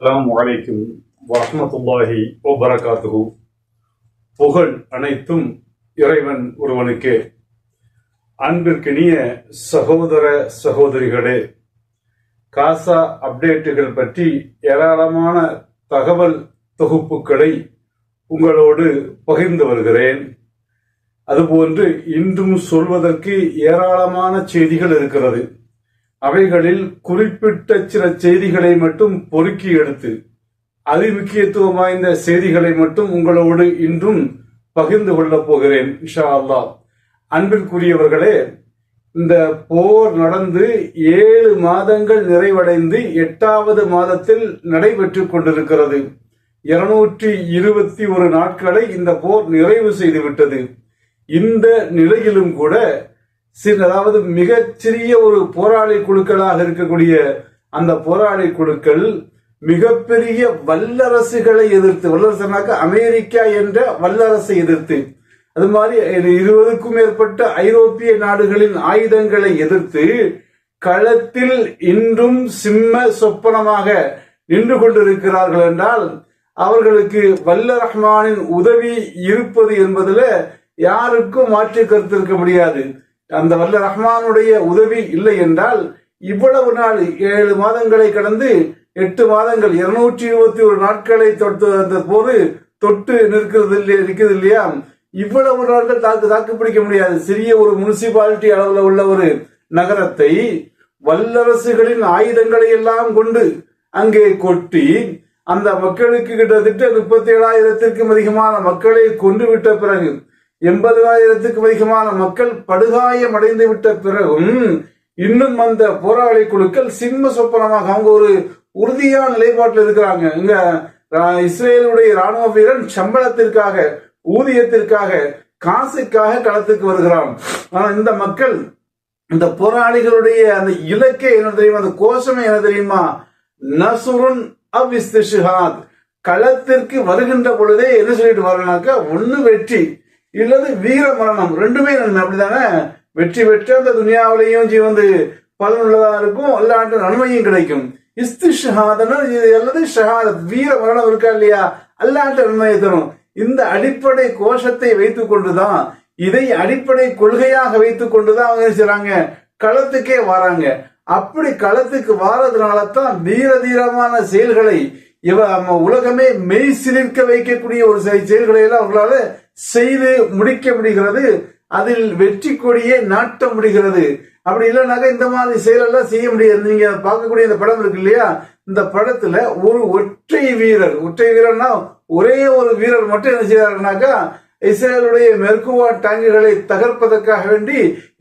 அஸ்ஸலாமு அலைக்கும் வரஹ்மத்துல்லாஹி வபரகாத்துஹு. புகழ் அனைத்தும் இறைவன் ஒருவனுக்கே. அன்பிற்கினிய சகோதர சகோதரிகளே காசா அப்டேட்டுகள் பற்றி ஏராளமான தகவல் தொகுப்புகளை உங்களோடு பகிர்ந்து வருகிறேன். அதுபோன்று இன்றும் சொல்வதற்கு ஏராளமான செய்திகள் இருக்கிறது. அவைகளில் குறிப்பிட்ட சில செய்திகளை மட்டும் பொறுக்கி எடுத்து அதி முக்கியத்துவம் வாய்ந்த செய்திகளை மட்டும் உங்களோடு இன்றும் பகிர்ந்து கொள்ளப் போகிறேன் இஷா அல்லா அன்பிற்குரியவர்களே இந்த போர் நடந்து ஏழு மாதங்கள் நிறைவடைந்து எட்டாவது மாதத்தில் நடைபெற்றுக் கொண்டிருக்கிறது. இருநூற்றி இருபத்தி ஒரு நாட்களை இந்த போர் நிறைவு செய்துவிட்டது இந்த நிலையிலும் கூட சிறு அதாவது மிகச்சிறிய ஒரு போராளி குழுக்களாக இருக்கக்கூடிய அந்த போராளி குழுக்கள் மிகப்பெரிய வல்லரசுகளை எதிர்த்து வல்லரசுனாக்க அமெரிக்கா என்ற வல்லரசை எதிர்த்து அது மாதிரி இருபதுக்கும் மேற்பட்ட ஐரோப்பிய நாடுகளின் ஆயுதங்களை எதிர்த்து களத்தில் இன்றும் சிம்ம சொப்பனமாக நின்று கொண்டிருக்கிறார்கள் என்றால் அவர்களுக்கு வல்ல ரஹ்மானின் உதவி இருப்பது என்பதில் யாருக்கும் மாற்று கருத்து இருக்க முடியாது. அந்த வல்ல ரஹ்மானுடைய உதவி இல்லை என்றால் இவ்வளவு நாள் ஏழு மாதங்களை கடந்து எட்டு மாதங்கள் இருநூற்றி இருபத்தி ஒரு நாட்களை தொட்டு அந்த போது தொட்டு நிற்கிறது இல்லையா இருக்கிறது இல்லையா? இவ்வளவு நாட்கள் தாக்கு தாக்கு பிடிக்க முடியாது. சிறிய ஒரு முனிசிபாலிட்டி அளவில் உள்ள ஒரு நகரத்தை வல்லரசுகளின் ஆயுதங்களை எல்லாம் கொண்டு அங்கே கொட்டி அந்த மக்களுக்கு கிட்டத்தட்ட முப்பத்தி ஏழாயிரத்திற்கும் அதிகமான மக்களை கொண்டு விட்ட பிறகு எண்பதாயிரத்துக்கும் அதிகமான மக்கள் படுகாயம் அடைந்து விட்ட பிறகும் இன்னும் அந்த போராளி குழுக்கள் சிம்ம சொப்பனமாக அவங்க ஒரு உறுதியான நிலைப்பாட்டில் இருக்கிறாங்க. இங்க இஸ்ரேலுடைய ராணுவ வீரன் சம்பளத்திற்காக ஊதியத்திற்காக காசுக்காக களத்துக்கு வருகிறான். ஆனா இந்த மக்கள் இந்த போராளிகளுடைய அந்த இலக்கே என்ன தெரியுமா அந்த கோஷமே என்ன தெரியுமா? நசுருன் அவ்விஸ்திஷாத் களத்திற்கு வருகின்ற பொழுதே என்ன சொல்லிட்டு வரனாக்கா ஒன்னு வெற்றி. இல்லது வீர மரணம். ரெண்டுமே நன்மை. அப்படிதானே? வெற்றி பெற்று அந்த துனியாவிலையும் வந்து பலனுள்ளதா இருக்கும். அல்லாண்டு நன்மையும் கிடைக்கும். இஸ்திஷஹாதன இது அல்லது ஷஹாதத். வீர மரணம் இருக்கா இல்லையா? அல்லாண்டு நன்மையை தரும். இந்த அடிப்படை கோஷத்தை வைத்துக் கொண்டுதான் இதை அடிப்படை கொள்கையாக வைத்துக் கொண்டுதான் அவங்க என்ன செய்றாங்க? களத்துக்கே வராங்க. அப்படி களத்துக்கு வாரதுனால தான் தீர தீரமான செயல்களை இவ நம்ம உலகமே மெய் சிலிர்க்க வைக்கக்கூடிய ஒரு செயல்களை எல்லாம் அவங்களால செய்து முடிக்க முடிகிறது அதில் வெற்றி கொடியே நாட்ட முடிகிறது. அப்படி இல்லைனாக்கா இந்த மாதிரி செயலெல்லாம் செய்ய முடியாது. நீங்க பார்க்கக்கூடிய இந்த படம் இருக்கு இல்லையா? இந்த படத்துல ஒரு ஒற்றை வீரர் ஒற்றை வீரர்னா ஒரே ஒரு வீரர் மட்டும் என்ன செய்யறாருனாக்கா இஸ்ரேலுடைய மெர்குவா டேங்குகளை தகர்ப்பதற்காக வேண்டி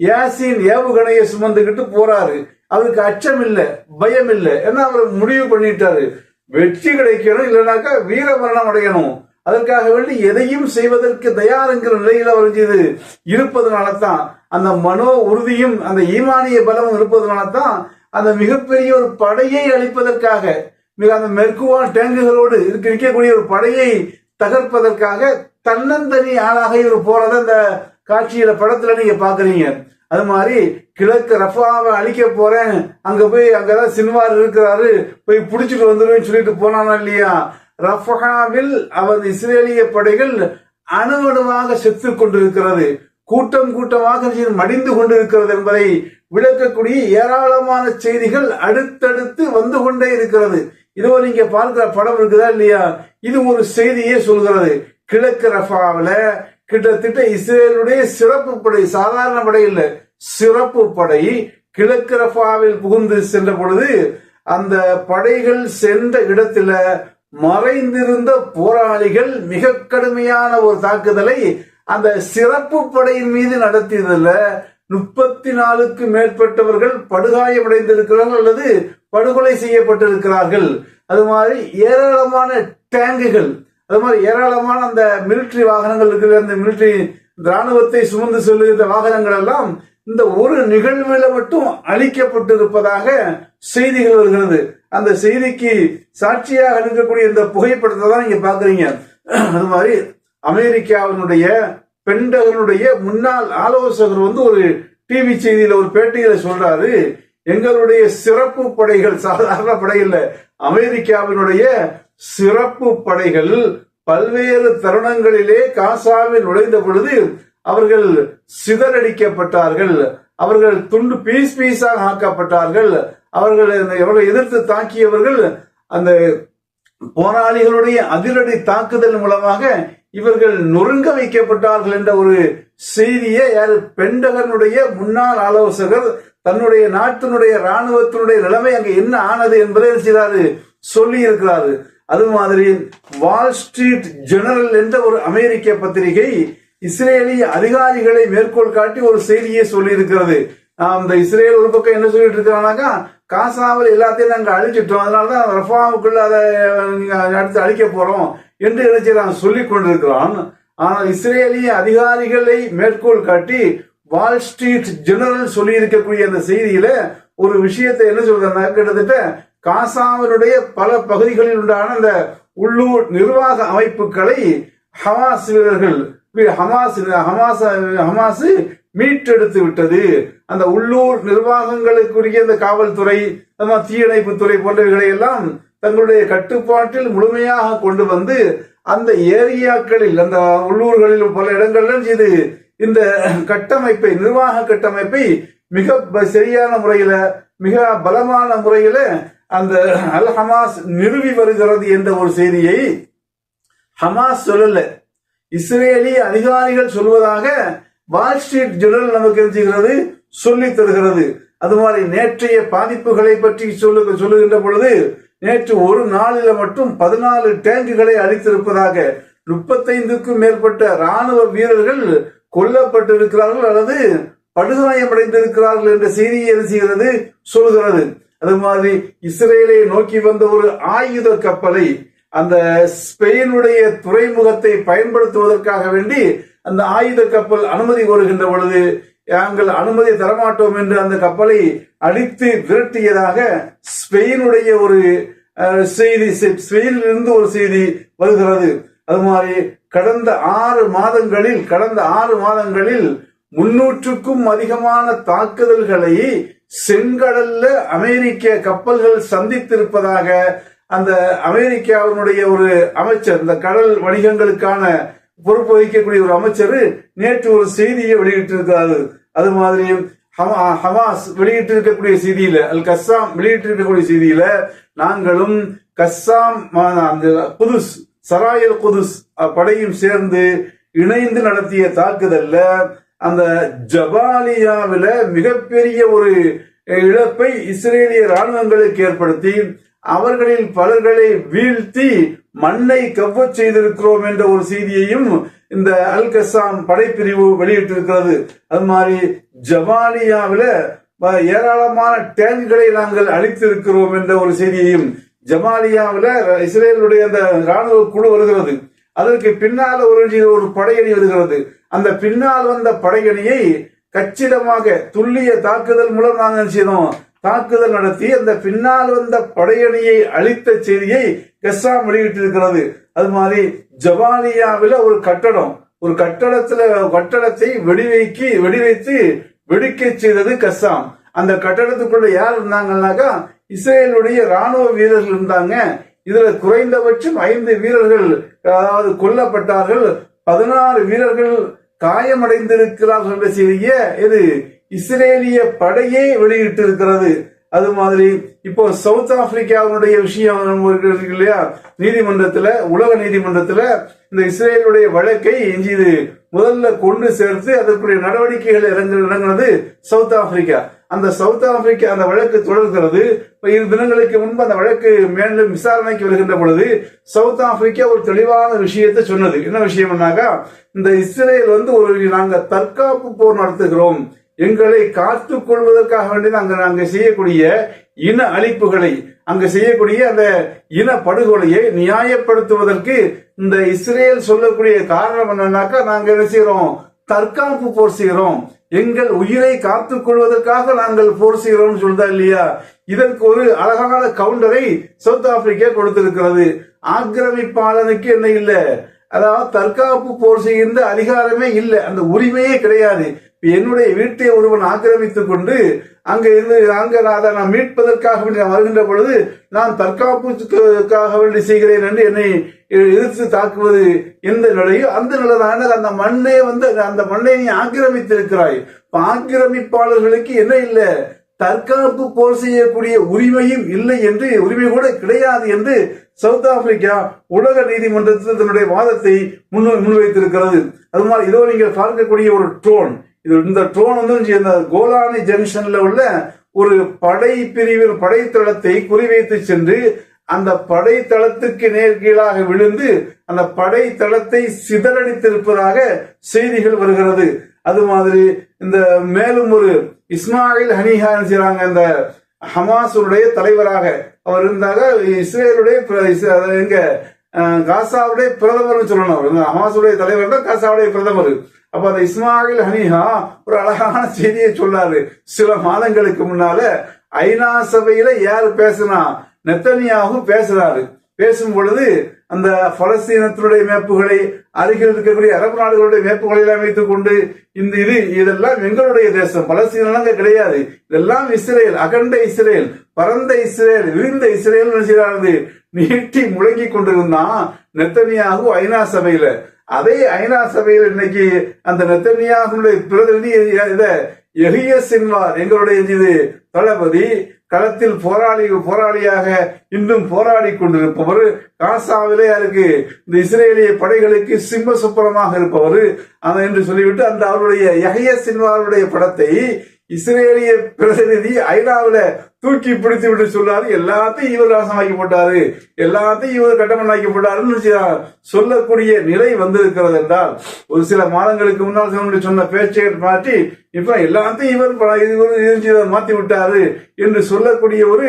யாசின் ஏவுகணையை சுமந்துக்கிட்டு போறாரு. அவருக்கு அச்சம் இல்லை பயம் இல்லை ஏன்னா அவர் முடிவு பண்ணிட்டாரு. வெற்றி கிடைக்கணும் இல்லைனாக்கா வீர மரணம் அடையணும். அதற்காக வேண்டி எதையும் செய்வதற்கு தயாருங்கிற நிலையில் அவர் இது இருப்பதனால தான் அந்த மனோ உறுதியும் அந்த ஈமானிய பலமும் இருப்பதனால தான் அந்த மிகப்பெரிய ஒரு படையை அளிப்பதற்காக மிக அந்த மெர்குவான் டேங்குகளோடு இருக்க இருக்கக்கூடிய ஒரு படையை தகர்ப்பதற்காக தன்னந்தனி ஆளாக இவர் போறத அந்த காட்சியில படத்துல நீங்க பாக்குறீங்க அது மாதிரி கிழக்கு ரஃபாவை அழிக்க போறேன் அங்க போய் அங்கதான் சின்வார் இருக்கிறாரு போய் புடிச்சிட்டு வந்துருவேன்னு சொல்லிட்டு போனானா இல்லையா? ரஃபஹாவில் அவர் இஸ்ரேலிய படைகள் அணுவணுவாக செத்து கொண்டிருக்கிறது. கூட்டம் கூட்டமாக மடிந்து கொண்டிருக்கிறது என்பதை விளக்கக்கூடிய ஏராளமான செய்திகள் அடுத்தடுத்து வந்து கொண்டே இருக்கிறது. இதோ நீங்க பார்க்கிற படம் இருக்குதா இல்லையா? இது ஒரு செய்தியே சொல்கிறது. கிழக்கு ரஃபாவில கிட்டத்தட்ட இஸ்ரேலுடைய சிறப்பு படை சாதாரண படை இல்ல சிறப்பு படை கிழக்கு ரஃபாவில் புகுந்து சென்ற பொழுது அந்த படைகள் சென்ற இடத்துல மறைந்திருந்த போராளிகள் மிக கடுமையான ஒரு தாக்குதலை அந்த சிறப்பு படையின் மீது நடத்தியதுல முப்பத்தி நாலுக்கு மேற்பட்டவர்கள் படுகாயமடைந்திருக்கிறார்கள் அல்லது படுகொலை செய்யப்பட்டிருக்கிறார்கள். அது மாதிரி ஏராளமான டேங்குகள் அது மாதிரி ஏராளமான அந்த மிலிட்டரி வாகனங்கள் இருக்கிற அந்த மிலிட்டரி ராணுவத்தை சுமந்து செல்லுகிற வாகனங்கள் எல்லாம் இந்த ஒரு நிகழ்வுல மட்டும் அழிக்கப்பட்டிருப்பதாக செய்திகள் வருகிறது. அந்த செய்திக்கு சாட்சியாக இருக்கக்கூடிய இந்த புகைப்படத்தை தான் நீங்க பாக்குறீங்க. அது மாதிரி அமெரிக்காவினுடைய பெண்டகனுடைய முன்னாள் ஆலோசகர் வந்து ஒரு டிவி செய்தியில ஒரு பேட்டியில சொல்றாரு எங்களுடைய சிறப்பு படைகள் சாதாரண படை அமெரிக்காவினுடைய சிறப்பு படைகள் பல்வேறு தருணங்களிலே காசாவில் நுழைந்த பொழுது அவர்கள் சிதறடிக்கப்பட்டார்கள். அவர்கள் துண்டு பீஸ் பீஸாக ஆக்கப்பட்டார்கள். அவர்கள் எவர்களை எதிர்த்து தாக்கியவர்கள் அந்த போராளிகளுடைய அதிரடி தாக்குதல் மூலமாக இவர்கள் நொறுங்க வைக்கப்பட்டார்கள் என்ற ஒரு செய்தியை யார் பெண்டகனுடைய முன்னாள் ஆலோசகர் தன்னுடைய நாட்டினுடைய ராணுவத்தினுடைய நிலைமை அங்கு என்ன ஆனது என்பதை செய்தாரு சொல்லி இருக்கிறாரு அது மாதிரி வால் ஸ்ட்ரீட் ஜெனரல் என்ற ஒரு அமெரிக்க பத்திரிகை இஸ்ரேலிய அதிகாரிகளை மேற்கோள் காட்டி ஒரு செய்தியை சொல்லி இருக்கிறது இஸ்ரேல் ஒரு பக்கம் என்ன சொல்லிட்டு இருக்கிறானாக்கா காசாவில் எல்லாத்தையும் நாங்கள் அழிச்சிட்டோம் அதனாலதான் ரஃபாவுக்குள்ள அதை அடுத்து அழிக்க போறோம் என்று நினைச்சு சொல்லி கொண்டிருக்கிறான். ஆனால் இஸ்ரேலிய அதிகாரிகளை மேற்கோள் காட்டி வால் ஸ்ட்ரீட் ஜெனரல் சொல்லி இருக்கக்கூடிய அந்த செய்தியில ஒரு விஷயத்தை என்ன சொல்றாங்க கிட்டத்தட்ட காசாவினுடைய பல பகுதிகளில் உண்டான அந்த உள்ளூர் நிர்வாக அமைப்புகளை ஹவாஸ் வீரர்கள் ஹமாஸ் ஹமாஸ் ஹமாஸ் மீட்டெடுத்து விட்டது. அந்த உள்ளூர் நிர்வாகங்களுக்குரிய இந்த காவல்துறை தீயணைப்பு துறை போன்றவைகளை எல்லாம் தங்களுடைய கட்டுப்பாட்டில் முழுமையாக கொண்டு வந்து அந்த ஏரியாக்களில் அந்த உள்ளூர்களில் பல இடங்களிலும் இது இந்த கட்டமைப்பை நிர்வாக கட்டமைப்பை மிக சரியான முறையில மிக பலமான முறையில அந்த அல் ஹமாஸ் நிறுவி வருகிறது என்ற ஒரு செய்தியை ஹமாஸ் சொல்லல. இஸ்ரேலி அதிகாரிகள் சொல்வதாக வால் ஸ்ட்ரீட் ஜெனரல் நமக்கு தெரிஞ்சுகிறது சொல்லி தருகிறது. அது மாதிரி நேற்றைய பாதிப்புகளை பற்றி சொல்லு சொல்லுகின்ற பொழுது நேற்று ஒரு நாளில மட்டும் பதினாலு டேங்குகளை அளித்திருப்பதாக முப்பத்தைந்துக்கும் மேற்பட்ட ராணுவ வீரர்கள் கொல்லப்பட்டிருக்கிறார்கள் அல்லது படுகாயமடைந்திருக்கிறார்கள் என்ற செய்தியை எழுதுகிறது சொல்கிறது அது மாதிரி இஸ்ரேலை நோக்கி வந்த ஒரு ஆயுத கப்பலை அந்த ஸ்பெயினுடைய துறைமுகத்தை பயன்படுத்துவதற்காக வேண்டி அந்த ஆயுத கப்பல் அனுமதி கோருகின்ற பொழுது நாங்கள் அனுமதி தரமாட்டோம் என்று அந்த கப்பலை அடித்து விரட்டியதாக ஸ்பெயினுடைய ஒரு செய்தி ஸ்பெயினில் இருந்து ஒரு செய்தி வருகிறது. அது மாதிரி கடந்த ஆறு மாதங்களில் கடந்த ஆறு மாதங்களில் முன்னூற்றுக்கும் அதிகமான தாக்குதல்களை செங்கடல்ல அமெரிக்க கப்பல்கள் சந்தித்திருப்பதாக அந்த அமெரிக்காவினுடைய ஒரு அமைச்சர் இந்த கடல் வணிகங்களுக்கான பொறுப்பு வகிக்கக்கூடிய ஒரு அமைச்சர் நேற்று ஒரு செய்தியை வெளியிட்டிருக்கிறாரு. அது மாதிரி ஹமாஸ் வெளியிட்டு இருக்கக்கூடிய செய்தியில அல் கஸ்ஸாம் வெளியிட்டு இருக்கக்கூடிய செய்தியில நாங்களும் கஸ்ஸாம் அந்த குதுஸ் சராயல் குதுஸ் படையும் சேர்ந்து இணைந்து நடத்திய தாக்குதல்ல அந்த ஜபாலியாவில மிகப்பெரிய ஒரு இழப்பை இஸ்ரேலிய ராணுவங்களுக்கு ஏற்படுத்தி அவர்களில் பலர்களை வீழ்த்தி மண்ணை கவ்வ செய்திருக்கிறோம் என்ற ஒரு செய்தியையும் இந்த அல் கசாம் படைப்பிரிவு வெளியிட்டிருக்கிறது. அது மாதிரி ஜமாலியாவில ஏராளமான டேங்குகளை நாங்கள் அளித்திருக்கிறோம் என்ற ஒரு செய்தியையும் ஜமாலியாவில இஸ்ரேலுடைய அந்த ராணுவ குழு வருகிறது. அதற்கு பின்னால் ஒரு ஒரு படையணி வருகிறது. அந்த பின்னால் வந்த படையணியை கச்சிதமாக துல்லிய தாக்குதல் மூலம் நாங்கள் செய்தோம்? தாக்குதல் நடத்தி அந்த பின்னால் வந்த படையணியை அழித்த செய்தியை கெஸ்ஸாம் வெளியிட்டிருக்கிறது. அது மாதிரி ஜபானியாவில் ஒரு கட்டடம் ஒரு கட்டடத்துல கட்டடத்தை வெடிவைக்கி வெடிவைத்து வெடிக்க செய்தது கஸ்ஸாம். அந்த கட்டடத்துக்குள்ள யார் இருந்தாங்கன்னாக்கா இஸ்ரேலுடைய ராணுவ வீரர்கள் இருந்தாங்க. இதுல குறைந்தபட்சம் ஐந்து வீரர்கள் அதாவது கொல்லப்பட்டார்கள். பதினாறு வீரர்கள் காயமடைந்திருக்கிறார்கள் என்ற செய்திய இது இஸ்ரேலிய படையே வெளியிட்டு இருக்கிறது அது மாதிரி இப்போ சவுத் ஆப்பிரிக்காவுடைய விஷயம் இல்லையா? நீதிமன்றத்துல உலக நீதிமன்றத்துல இந்த இஸ்ரேலுடைய வழக்கை இது முதல்ல கொண்டு சேர்த்து அதற்குரிய நடவடிக்கைகள் இறங்கு இறங்கினது சவுத் ஆப்பிரிக்கா. அந்த சவுத் ஆப்பிரிக்கா அந்த வழக்கு தொடர்கிறது. இரு தினங்களுக்கு முன்பு அந்த வழக்கு மேலும் விசாரணைக்கு வருகின்ற பொழுது சவுத் ஆப்பிரிக்கா ஒரு தெளிவான விஷயத்தை சொன்னது. என்ன விஷயம்னாக்கா இந்த இஸ்ரேல் வந்து ஒரு நாங்கள் தற்காப்பு போர் நடத்துகிறோம். எங்களை காத்துக் கொள்வதற்காக வேண்டி நாங்கள் நாங்க செய்யக்கூடிய இன அழிப்புகளை அங்கு செய்யக்கூடிய அந்த இன படுகொலையை நியாயப்படுத்துவதற்கு இந்த இஸ்ரேல் சொல்லக்கூடிய காரணம் என்னன்னாக்கா நாங்கள் என்ன செய்யறோம் தற்காப்பு போர் செய்கிறோம் எங்கள் உயிரை காத்துக் கொள்வதற்காக நாங்கள் போர் செய்கிறோம் சொல்றா இல்லையா? இதற்கு ஒரு அழகான கவுண்டரை சவுத் ஆப்பிரிக்கா கொடுத்திருக்கிறது. ஆக்கிரமிப்பாளனுக்கு என்ன இல்லை? அதாவது தற்காப்பு போர் செய்கின்ற அதிகாரமே இல்லை. அந்த உரிமையே கிடையாது. என்னுடைய வீட்டை ஒருவன் ஆக்கிரமித்துக் கொண்டு அங்கே இருந்து அங்கே நான் அதை நான் மீட்பதற்காக வேண்டி நான் வருகின்ற பொழுது நான் தற்காப்புக்காக வேண்டி செய்கிறேன் என்று என்னை எதிர்த்து தாக்குவது எந்த நிலையோ அந்த நிலை தான் அந்த மண்ணே வந்து அந்த மண்ணை நீ ஆக்கிரமித்திருக்கிறாய். ஆக்கிரமிப்பாளர்களுக்கு என்ன இல்லை? தற்காப்பு போர் செய்யக்கூடிய உரிமையும் இல்லை என்று உரிமை கூட கிடையாது என்று சவுத் ஆப்பிரிக்கா உலக நீதிமன்றத்தில் தன்னுடைய வாதத்தை முன் முன்வைத்திருக்கிறது. அது மாதிரி இதோ நீங்கள் பார்க்கக்கூடிய ஒரு ட்ரோன் இது இந்த ட்ரோன் வந்து இந்த கோலானி ஜங்ஷன்ல உள்ள ஒரு படை பிரிவின் படைத்தளத்தை குறிவைத்து சென்று அந்த படைத்தளத்துக்கு நேர்கீழாக விழுந்து அந்த படைத்தளத்தை சிதறடித்திருப்பதாக செய்திகள் வருகிறது. அது மாதிரி இந்த மேலும் ஒரு இஸ்மாயில் ஹனிஹா செய்றாங்க இந்த ஹமாசுடைய தலைவராக அவர் இருந்தாங்க இஸ்ரேலுடைய பிர- இஸ்- எங்க காசாவுடைய பிரதமர்னு சொல்லணும். அவர் இந்த தலைவர் தான் காசாவுடைய பிரதமர். அப்ப அந்த இஸ்மாயில் ஹனிஹா ஒரு அழகான செய்தியை சொன்னாரு. சில மாதங்களுக்கு முன்னால ஐநா சபையில யார் பேசுனா நெத்தனியாகவும் பேசுறாரு. பேசும் பொழுது அந்த பலஸ்தீனத்தினுடைய மேப்புகளை அருகில் இருக்கக்கூடிய அரபு நாடுகளுடைய மேப்புகளை எல்லாம் வைத்துக் கொண்டு இந்த இது இதெல்லாம் எங்களுடைய தேசம். பலஸ்தீனம் கிடையாது. இதெல்லாம் இஸ்ரேல் அகண்ட இஸ்ரேல் பரந்த இஸ்ரேல் விரிந்த இஸ்ரேல் செய்யறாரு நீட்டி முழங்கி கொண்டிருந்தான் நெத்தனியாகும் ஐநா சபையில. அதே ஐநா சபையில் இன்னைக்கு அந்த நெத்தனியாகுடைய பிரதிநிதி இதை எளிய சின்வார் எங்களுடைய இது தளபதி களத்தில் போராளி போராளியாக இன்னும் போராடி கொண்டிருப்பவர் காசாவிலே இருக்கு இந்த இஸ்ரேலிய படைகளுக்கு சிம்ம சுப்பரமாக இருப்பவர் என்று சொல்லிவிட்டு அந்த அவருடைய யஹ்ய சின்வாருடைய படத்தை இஸ்ரேலிய பிரதிநிதி ஐநாவில தூக்கி பிடித்து விட்டு சொல்லாரு எல்லாத்தையும் இவர் நாசமாக்கி போட்டாரு. எல்லாத்தையும் இவர் கட்டமண்ணாக்கி போட்டாருன்னு சொல்லக்கூடிய நிலை வந்திருக்கிறது என்றால் ஒரு சில மாதங்களுக்கு முன்னால் சொன்ன- சொன்ன பேச்சை மாற்றி இப்ப எல்லாத்தையும் இவர் ப- இவர் மாத்தி விட்டாரு என்று சொல்லக்கூடிய ஒரு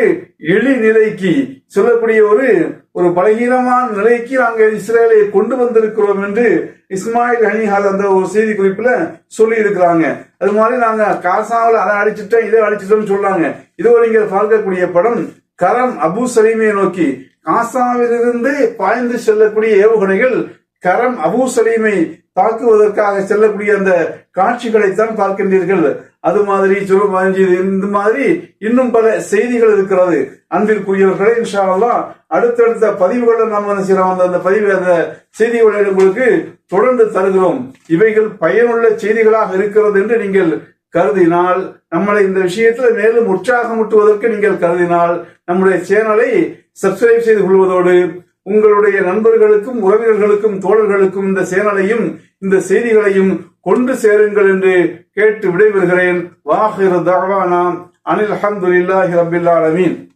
எளி நிலைக்கு சொல்லக்கூடிய ஒரு ஒரு பலகீனமான நிலைக்கு நாங்கள் இஸ்ரேலை கொண்டு வந்திருக்கிறோம் என்று இஸ்மாயில் ஹனிஹால் அந்த ஒரு செய்தி குறிப்புல சொல்லி இருக்கிறாங்க அது மாதிரி நாங்க காசாவில் அதை அடிச்சுட்டோம் இதை அடிச்சிட்டோம்னு சொல்றாங்க இதோ நீங்க பார்க்கக்கூடிய படம் கரம் அபு சலீமியை நோக்கி காசாவிலிருந்து பாய்ந்து செல்லக்கூடிய ஏவுகணைகள் கரம் அபு சலீமை தாக்குவதற்காக செல்லக்கூடிய அந்த காட்சிகளைத்தான் பார்க்கின்றீர்கள். அது மாதிரி சொல்ல இந்த மாதிரி இன்னும் பல செய்திகள் இருக்கிறது. அன்பிற்குரியவர்களே இன்ஷா அல்லாஹ் அடுத்தடுத்த பதிவுகளை நாம் என்ன செய்யறோம் அந்த- அந்த பதிவு அந்த செய்திகளை உங்களுக்கு தொடர்ந்து தருகிறோம். இவைகள் பயனுள்ள செய்திகளாக இருக்கிறது என்று நீங்கள் கருதினால் நம்மளை இந்த விஷயத்தில் மேலும் உற்சாகமூட்டுவதற்கு நீங்கள் கருதினால் நம்முடைய சேனலை சப்ஸ்கிரைப் செய்து கொள்வதோடு உங்களுடைய நண்பர்களுக்கும் உறவினர்களுக்கும் தோழர்களுக்கும் இந்த சேனலையும் இந்த செய்திகளையும் கொண்டு சேருங்கள் என்று கேட்டு விடைபெறுகிறேன். வாஹிர தவானா அனில் அஹமதுல்லாஹி ரபில் ஆலமீன்.